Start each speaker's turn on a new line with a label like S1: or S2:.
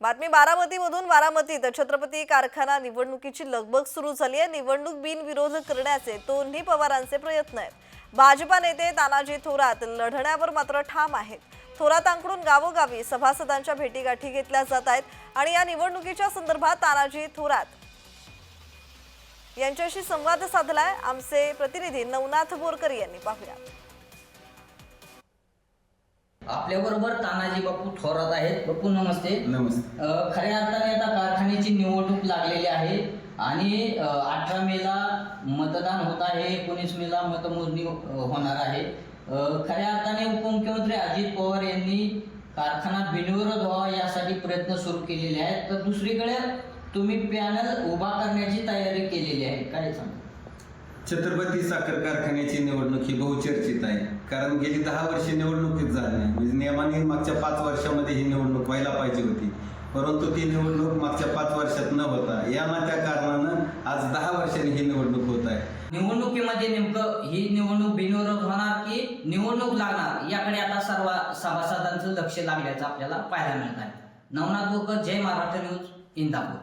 S1: बातमी बारामतीमधून बारामतीत छत्रपती कारखाना निवडणुकीची लगबग सुरू झाली आहे. निवडणूक बिनविरोध करण्याचे दोन्ही पवारांचे प्रयत्न आहेत. भाजपा नेते तानाजी थोरात लढण्यावर मात्र ठाम आहेत. थोरातांकडून गावोगावी सभासदांच्या भेटीगाठी घेतल्या जात आहेत आणि या निवडणुकीच्या संदर्भात तानाजी थोरात यांच्याशी संवाद साधलाय. आमचे प्रतिनिधी नवनाथ बोरकर यांनी पाहूया.
S2: आपल्या बरोबर तानाजी बापू थोरात आहेत. बापू नमस्ते.
S3: नमस्ते.
S2: अ, खऱ्या अर्थाने आता कारखान्याची निवडणूक लागलेली आहे आणि अठरा मेला मतदान होत आहे. एकोणीस मेला मतमोजणी अ, होणार आहे. अ, खऱ्या अर्थाने उपमुख्यमंत्री अजित पवार यांनी कारखाना बिनविरोध व्हावा यासाठी प्रयत्न सुरू केलेले आहेत. तर दुसरीकडे तुम्ही पॅनल उभा करण्याची तयारी केलेली आहे. काय सांगा?
S3: छत्रपती साखर कारखान्याची निवडणूक ही बहुचर्चित नाही कारण गेली दहा वर्षे निवडणुकीच झाली नाही. म्हणजे नियमाने मागच्या पाच वर्षामध्ये ही निवडणूक व्हायला पाहिजे होती. परंतु ती निवडणूक मागच्या पाच वर्षात न होता या ना त्या कारणानं आज दहा वर्षांनी ही निवडणूक होत आहे.
S2: निवडणुकीमध्ये नेमकं ही निवडणूक बिनविरोध होणार की निवडणूक लागणार याकडे आता सर्व सभासदांचं लक्ष लागल्याचं आपल्याला पाहायला मिळत आहे. नवनाथ बोकर जय महाराष्ट्र न्यूज इंदापूर.